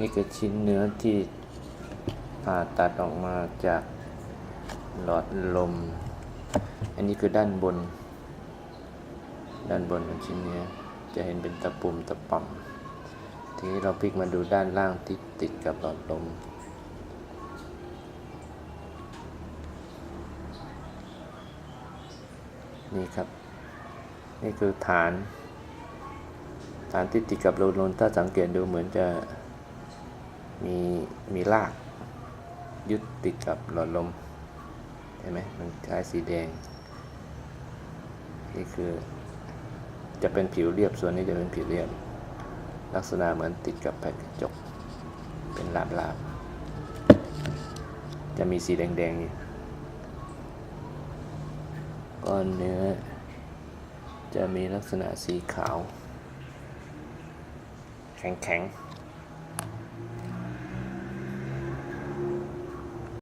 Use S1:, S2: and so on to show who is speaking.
S1: นี่คือชิ้นเนื้อที่ผ่าตัดออกมาจากหลอดลม อันนี้คือด้านบน ด้านบนของชิ้นเนื้อจะเห็นเป็นตะปุ่มตะป่ำทีนี้เราพลิกมาดูด้านล่างที่ติดกับหลอดลมนี่ครับ นี่คือฐาน ฐานที่ติดกับโลนนถ้าสังเกตดูเหมือนจะ มีมีรากยึดติดกับหลอดลมเห็นไหมมันคล้ายสีแดง นี่คือจะเป็นผิวเรียบส่วนนี้จะเป็นผิวเรียบ ลักษณะเหมือนติดกับแผ่นกระจก เป็นลาบลาบๆจะมีสีแดงๆนี่ก้อนเนื้อ จะมีลักษณะสีขาว แข็งๆ